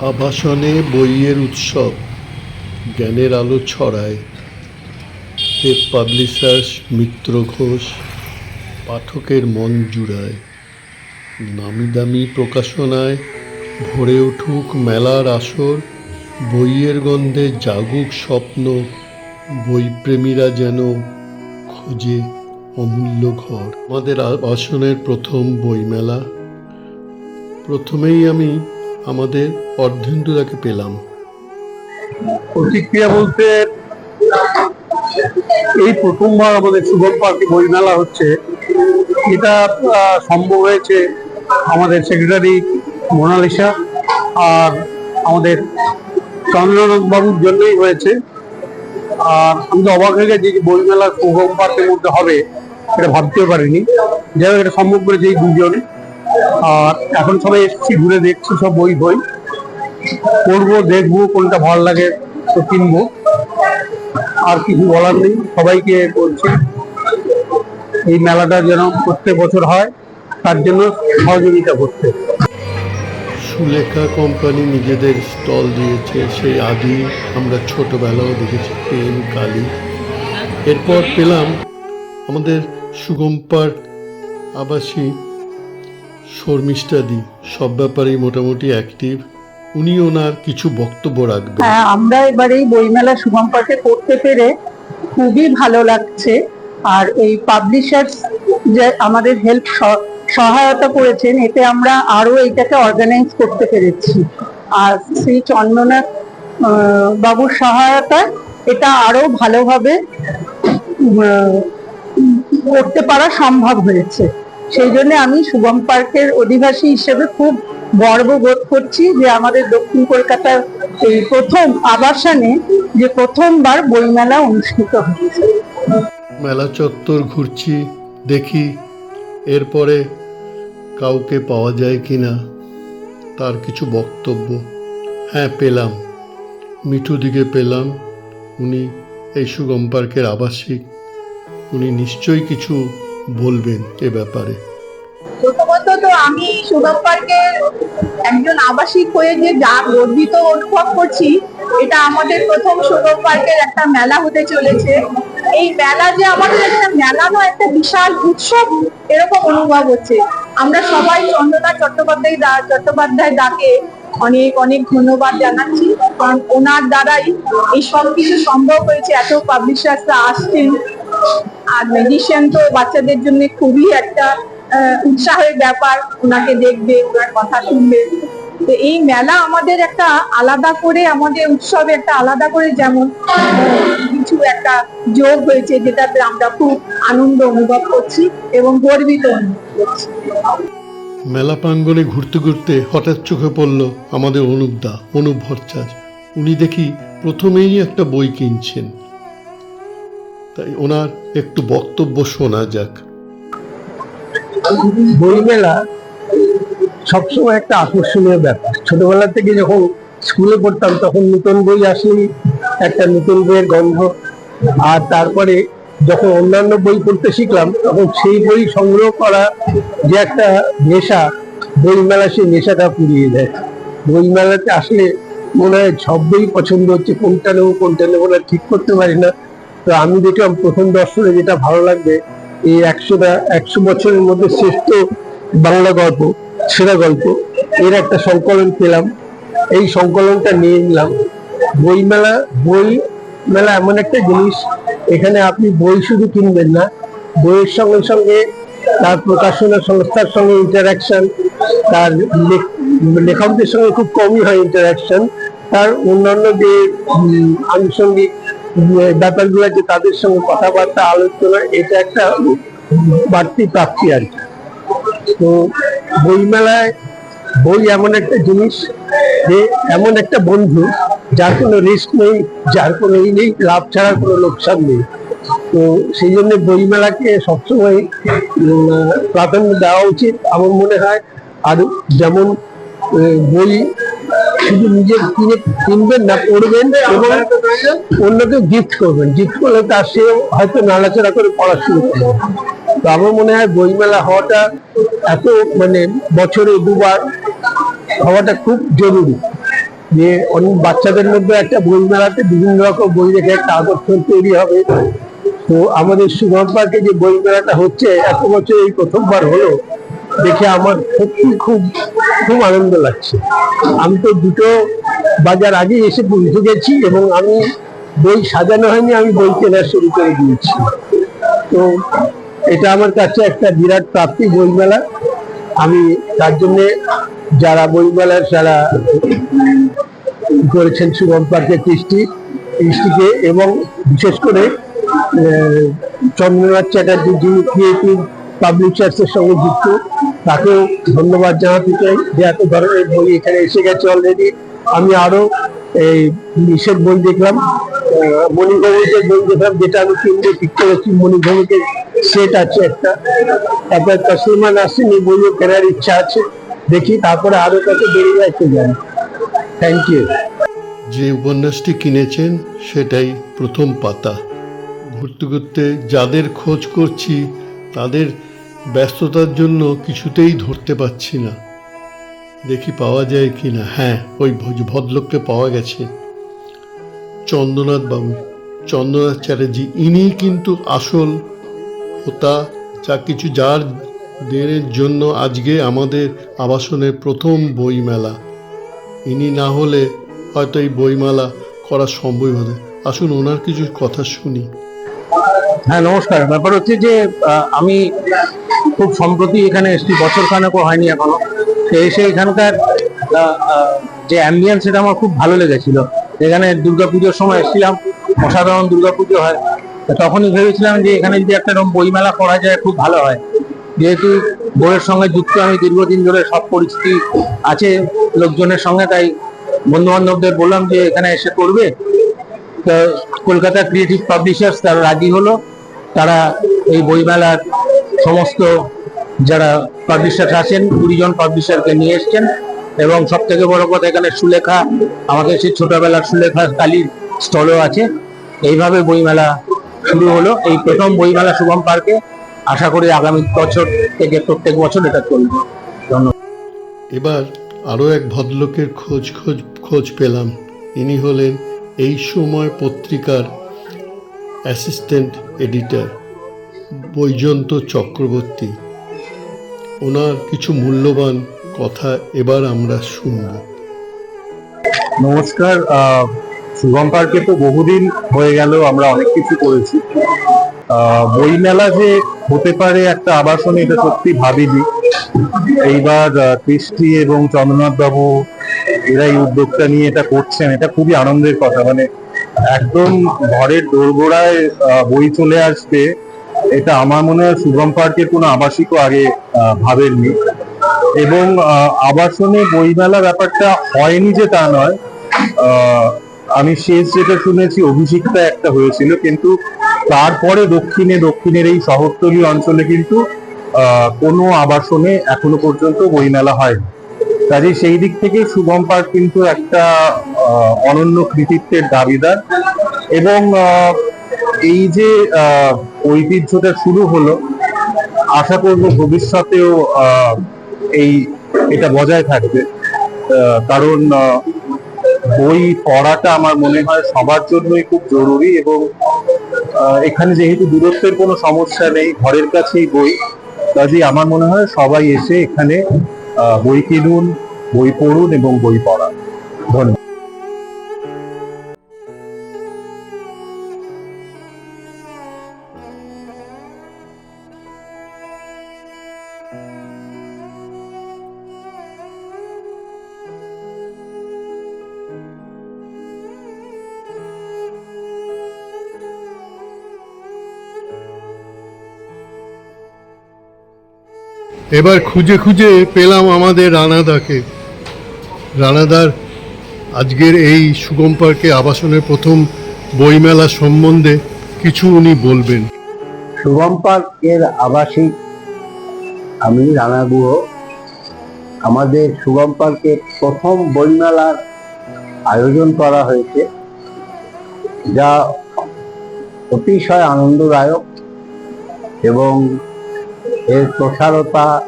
আবাসনে বইয়ের উৎসব, জ্ঞানের আলো ছড়ায়। দেব পাবলিশার্স মিত্র ঘোষ পাঠকের মন জুড়ায়। নামি দামি প্রকাশনায় ভরে উঠুক মেলার আসর, বইয়ের গন্ধে জাগুক স্বপ্ন, বইপ্রেমীরা যেন খোঁজে অমূল্য ঘর। আমাদের আবাসনের প্রথম বইমেলা। প্রথমেই আমি আমাদের অর্ধেন্দুদাকে পেলাম। প্রতিক্রিয়া বলতে, এই প্রথমবার আমাদের সুগম পার্কে বইমেলা হচ্ছে। এটা সম্ভব হয়েছে আমাদের সেক্রেটারি মোনালিসা আর আমাদের চন্দ্রনাথ বাবুর জন্যই হয়েছে। আর আমি তো অবাক হয়ে গেছি যে বইমেলা সুগম পার্কের মধ্যে হবে, এটা ভাবতেও পারিনি। যাই হোক, এটা সম্ভব করেছে এই দুজনে। আর এখন সবাই এসেছি, ঘুরে দেখছি সব বই বই পড়ব, দেখব কোনটা ভালো লাগে তো কিনবো। আর কিছু বলার নেই, সবাইকে বলছি, এই মেলাটা যেন প্রত্যেক বছর হয়, তার জন্য সহযোগিতা করতে। সুলেখা কোম্পানি নিজেদের স্টল দিয়েছে, সেই আদি আমরা ছোটবেলাও দেখেছি পেন কালি। এরপর পেলাম আমাদের সুগম পার্ক আবাসী শর্মিষ্ঠাদি সব ব্যাপারেই মোটামুটি অ্যাক্টিভ উনি ওনার কিছু বক্তব্য রাখবেন। হ্যাঁ আমরা এবার এই বইমেলা শুভম পার্কে করতে পেরে খুবই ভালো লাগছে। আর এই পাবলিশার্স যে আমাদের হেল্প সহায়তা করেছেন, এতে আমরা আরও এটাকে অর্গানাইজ করতে পেরেছি। আর শ্রী চন্দ্রনাথ বাবুর সহায়তায় এটা আরও ভালোভাবে করতে পারা সম্ভব হয়েছে। সেই জন্য আমি শুভম পার্কের অধিবাসী হিসেবে খুব গর্ব বোধ করছি যে আমাদের দক্ষিণ কলকাতার এই প্রথম আবাসনে যে প্রথমবার বইমেলা অনুষ্ঠিত হচ্ছে মেলা চত্বর ঘুরছি, দেখি, এরপরে কাউকে পাওয়া যায় কি না তার কিছু বক্তব্য। হ্যাঁ পেলাম। মিঠু দিকে পেলাম, উনি এই সুগম পার্কের আবাসিক। উনি নিশ্চয়ই কিছু বলবেন এ ব্যাপারে। প্রথমত তো আমি সুগম একজন আবাসিক হয়ে যে যা গর্বিত অনুভব করছি, এটা আমাদের প্রথম সুগম পার্কের একটা মেলা হতে চলেছে। এই মেলা যে আমাদের একটা মেলা নয়, একটা বিশাল উৎসব এরকম অনুভব হচ্ছে। আমরা সবাই চন্দ্রনাথ চট্টোপাধ্যায় চট্টোপাধ্যায় ডাকে অনেক অনেক ধন্যবাদ জানাচ্ছি। কারণ ওনার দ্বারাই এই সব কিছু সম্ভব হয়েছে, এত পাবলিশার্সরা আসছেন। আর ম্যাজিশিয়ান তো বাচ্চাদের জন্য খুবই একটা উৎসাহের ব্যাপার। ওনাকে দেখবে, ওনার কথা শুনবে। তো এই মেলা আমাদের একটা আলাদা করে, আমাদের উৎসবে একটা আলাদা করে যেমন, কিছু একটা যোগ হয়েছে যেটাতে আমরা খুব আনন্দ অনুভব করছি এবং গর্বিত অনুভব করছি। মেলা প্রাঙ্গণে ঘুরতে ঘুরতে হঠাৎ চোখে পড়ল আমাদের অনুপদা অনুপ ভট্টাচার্য। উনি দেখি প্রথমেই একটা বই কিনছেন। ওনার একটু বক্তব্য শোনা যাক। বইমেলা সবসময় একটা আকর্ষণীয় ব্যাপার। ছোটবেলা থেকে যখন স্কুলে পড়তাম, তখন নতুন বই আসলেই একটা নতুন বইয়ের গন্ধ। আর তারপরে যখন অন্যান্য বই পড়তে শিখলাম, তখন সেই বই সংগ্রহ করা যে একটা নেশা বইমেলা সেই নেশাটা পুড়িয়ে দেয় বইমেলাতে আসলে মনে হয় সব বই পছন্দ হচ্ছে, কোনটা নেব কোনটা নেব না, ঠিক করতে পারি না। তো আমি দেখলাম প্রথম দর্শনে যেটা ভালো লাগবে, এই একশোটা, একশো বছরের মধ্যে শ্রেষ্ঠ বাংলা গল্প, সেরা গল্প। এর একটা সংকলন পেলাম। এই সংকলনটা নিয়ে নিলাম। বই মেলা বই মেলা এমন একটা জিনিস, এখানে আপনি বই শুধু কিনবেন না, বইয়ের সঙ্গে সঙ্গে তার প্রকাশনা সংস্থার সঙ্গে ইন্টারাকশন তার লেখকদের সঙ্গে খুব কমই হয় ইন্টারাকশন তার অন্যান্য যে আনুষঙ্গিক ব্যাপারগুলো আছে, তাদের সঙ্গে কথাবার্তা, আলোচনা, এটা একটা বাড়তি প্রাপ্তি আর কি। তো বইমেলায় বই এমন একটা জিনিস যে এমন একটা বন্ধু, যার কোনো রিস্ক নেই, যার কোনো ই নেই, লাভ ছাড়া কোনো লোকসান নেই। তো সেই জন্য বইমেলাকে সবসময় প্রাধান্য দেওয়া উচিত, আমার মনে হয়। আর যেমন বই শুধু নিজে কিনে কিনবেন না, পড়বেন এবং অন্যকে গিফট করবেন। গিফট করলে তার সেও হয়তো নাড়াচাড়া করে পড়া শুরু করবে। তো আমার মনে হয় বইমেলা হওয়াটা এত মানে বছরে দুবার হওয়াটা খুব জরুরি। যে অনেক বাচ্চাদের মধ্যে একটা বই মেলাতে বিভিন্ন রকম বই রেখে একটা আকর্ষণ তৈরি হবে। তো আমাদের সুগম পার্কে যে বই মেলাটা হচ্ছে, এত বছর এই প্রথমবার হলো। দেখে আমার সত্যি খুব খুব আনন্দ লাগছে। আমি তো দুটো বাজার আগে এসে পৌঁছে গেছি এবং আমি বই সাজানো হয়নি, আমি বই কেনা শুরু করে দিয়েছি। তো এটা আমার কাছে একটা বিরাট প্রাপ্তি, বইমেলা। আমি তার জন্য যারা বইমেলার যারা করেছেন সুগম পার্কের কৃষ্টি, কৃষ্টিকে এবং বিশেষ করে চন্দ্রনাথ চ্যাটার্জি যিনি ক্রিয়েটিভ পাবলিশার্স এর সঙ্গে যুক্ত। তাকেও ধন্যবাদ জানাতে চাই যে এত ধরনের বই এখানে এসে গেছে অলরেডি আমি আরও এই নিষেধ বই দেখলাম মণিভৌমিকের বই দেখলাম, যেটা আমি কিনতে ঠিক করেছি মণিভৌমিকের সেট আছে একটা। তারপর তসলিমা নাসিন এই বইও কেনার ইচ্ছা আছে। দেখি, তারপরে আরও কত বেরিয়ে যাচ্ছে জানি। থ্যাংক ইউ যে উপন্যাসটি কিনেছেন, সেটাই প্রথম পাতা। ঘুরতে ঘুরতে যাদের খোঁজ করছি, তাদের ব্যস্ততার জন্য কিছুতেই ধরতে পারছি না। দেখি পাওয়া যায় কি না হ্যাঁ ওই ভদ্রলোককে পাওয়া গেছে। চন্দ্রনাথ বাবু চন্দ্রনাথ চ্যাটার্জি, ইনি কিন্তু আসল হোতা। যা কিছু যার দেনের জন্য আজকে আমাদের আবাসনের প্রথম বইমেলা। ইনি না হলে হয়তো এই বইমেলা করা সম্ভব হতো আসুন, ওনার কিছু কথা শুনি। হ্যাঁ নমস্কার। ব্যাপার হচ্ছে যে আমি খুব সম্প্রতি এখানে এসেছি বছর খানেকও হয়নি এখনও। তো এসে এখানকার যে অ্যাম্বিয়েন্স সেটা আমার খুব ভালো লেগেছিল। এখানে দুর্গাপুজোর সময় এসেছিলাম, অসাধারণ দুর্গাপুজো হয়। তখনই ভেবেছিলাম যে এখানে যদি একটা এরকম বইমেলা করা যায়, খুব ভালো হয়। যেহেতু বইয়ের সঙ্গে যুক্ত, আমি দীর্ঘদিন ধরে সব পরিচিতি আছে লোকজনের সঙ্গে, তাই বন্ধু বান্ধবদের বললাম যে এখানে এসে করবে। তো কলকাতা ক্রিয়েটিভ পাবলিশার্স তারা রাজি হলো। তারা এই বইমেলার সমস্ত যারা পাবলিশার আছেন, কুড়ি জন পাবলিশারকে নিয়ে এসছেন এবং সব থেকে বড় কথা এখানে সুলেখা আমাদের সেই ছোটবেলার সুলেখা কালীর স্টলও আছে। এইভাবে বইমেলা শুরু হলো। এই প্রথম বইমেলা শুভম পার্কে। আশা করি আগামী বছর থেকে প্রত্যেক বছর এটা চলবে। ধন্যবাদ। এবার আরও এক ভদ্রলোকের খোঁজ খোঁজ খোঁজ পেলাম। ইনি হলেন এই সময় পত্রিকার অ্যাসিস্ট্যান্ট এডিটর বৈজন্ত চক্রবর্তী। ওনার কিছু মূল্যবান কথা এবার আমরা শুনব। নমস্কার শুভম পার্কে তো বহুদিন হয়ে গেল আমরা অনেক কিছু করেছি। বইমেলা যে হতে পারে একটা আবাসন এটা সত্যি ভাবিনি। এইবার কৃষ্টি এবং চন্দ্রনাথ বাবু এরা এই উদ্যোগটা নিয়ে এটা করছেন, এটা খুবই আনন্দের কথা। মানে একদম ঘরের দোরগোড়ায় বই চলে আসবে এটা আমার মনে হয় শুভম পার্কের কোনো আবাসিকও আগে ভাবেননি। এবং আবাসনে বইমেলা ব্যাপারটা হয়নি যে তা নয়। আমি শেষ যেটা শুনেছি, অভিষিক্তা একটা হয়েছিল, কিন্তু তারপরে দক্ষিণে, দক্ষিণের এই শহরতলি অঞ্চলে কিন্তু কোনো আবাসনে এখনও পর্যন্ত বইমেলা হয়নি। কাজে সেই দিক থেকে শুভম পার্ক কিন্তু একটা অনন্য কৃতিত্বের দাবিদার। এবং এই যে ঐতিহ্যটা শুরু হলো, আশা করব ভবিষ্যতেও এই, এটা বজায় থাকবে। কারণ বই পড়াটা আমার মনে হয় সবার জন্যই খুব জরুরি এবং এখানে যেহেতু দূরত্বের কোনো সমস্যা নেই, ঘরের কাছেই বই, কাজেই আমার মনে হয় সবাই এসে এখানে বই কিনুন, বই পড়ুন এবং বই পড়ান। ধন্যবাদ। এবার খুঁজে খুঁজে পেলাম আমাদের রানাদাকে। রানাদার আজকের এই সুগম পার্কে আবাসনের প্রথম বইমেলা সম্বন্ধে কিছু উনি বলবেন। শুভম পার্কের আবাসিক আমি রানা গুহ। আমাদের শুভম পার্কে প্রথম বইমেলার আয়োজন করা হয়েছে, যা অতিশয় আনন্দদায়ক এবং এর প্রসারতা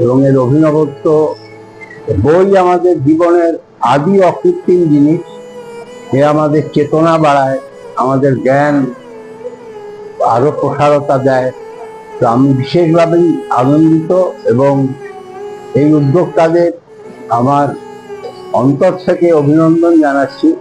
এবং এর অভিনবত্ব বই আমাদের জীবনের আদি অকৃত্রিম জিনিস। এ আমাদের চেতনা বাড়ায়, আমাদের জ্ঞান আরও প্রসারতা দেয়। তো আমি বিশেষভাবেই আনন্দিত এবং এই উদ্যোক্তাদের আমার অন্তর থেকে অভিনন্দন জানাচ্ছি।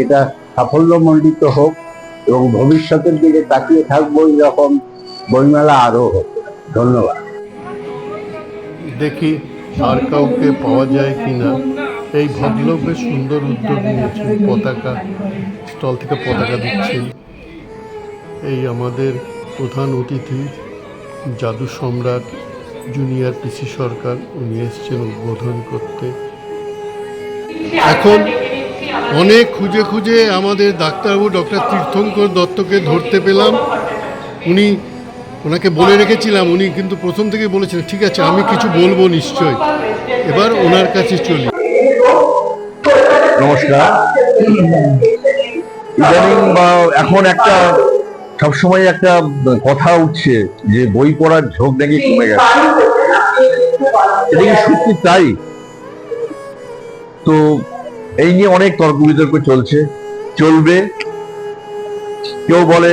এটা সাফল্যমণ্ডিত হোক এবং ভবিষ্যতের দিকে তাকিয়ে থাকব, এরকম বইমেলা আরও হোক। ধন্যবাদ। দেখি আর কাউকে পাওয়া যায় কিনা। এই ভদ্রলোক সুন্দর উদ্যোগ নিয়েছেন, পতাকা, স্টল থেকে পতাকা দিচ্ছেন। এই আমাদের প্রধান অতিথি, জাদু সম্রাট জুনিয়র পিসি সরকার, উনি এসছেন উদ্বোধন করতে। এখন অনেক খুঁজে খুঁজে আমাদের ডাক্তারবাবু ডক্টর তীর্থঙ্কর দত্তকে ধরতে পেলাম। উনি ওনাকে বলে রেখেছিলাম, উনি কিন্তু প্রথম থেকে বলেছিলেন ঠিক আছে, আমি কিছু বলব নিশ্চয় এবার ওনার কাছে চলি। নমস্কার। ইদানিং বা এখন একটা, সবসময় একটা কথা উঠছে যে বই পড়ার ঝোঁক নাকি কমে গেছে। এটা সত্যি তাই। তো এই নিয়ে অনেক তর্ক বিতর্ক চলছে, চলবে। কেউ বলে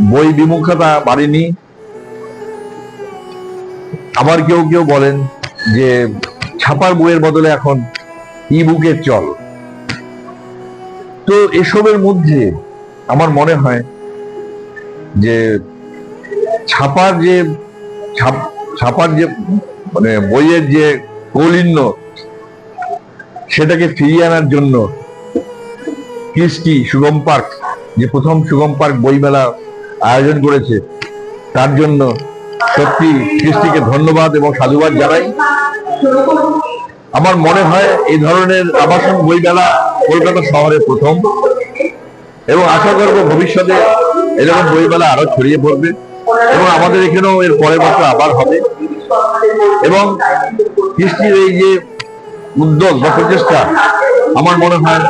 বই বিমুখতা বাড়েনি। আবার কেউ কেউ বলেন যে ছাপার বইয়ের বদলে এখন ই বুকের চল। তো এসবের মধ্যে আমার মনে হয় যে ছাপার যে ছাপ- ছাপার যে মানে বইয়ের যে কৌলিন্য সেটাকে ফিরিয়ে আনার জন্য কৃষ্টি সুগম পার্ক, যে প্রথম সুগম পার্ক বইমেলা আয়োজন করেছে। তার জন্য সত্যি কৃষ্টিকে ধন্যবাদ এবং সাধুবাদ জানাই। আমার মনে হয় এই ধরনের আবাসন বই মেলা কলকাতা শহরে প্রথম এবং আশা করব ভবিষ্যতে এরকম বই মেলা আরও ছড়িয়ে পড়বে এবং আমাদের এখানেও এর পরের বছর আবার হবে। এবং কৃষ্টির এই যে উদ্যোগ বা প্রচেষ্টা, আমার মনে হয়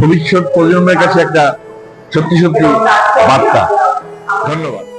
ভবিষ্যৎ প্রজন্মের কাছে একটা সত্যি সত্যি বার্তা। ধন্যবাদ।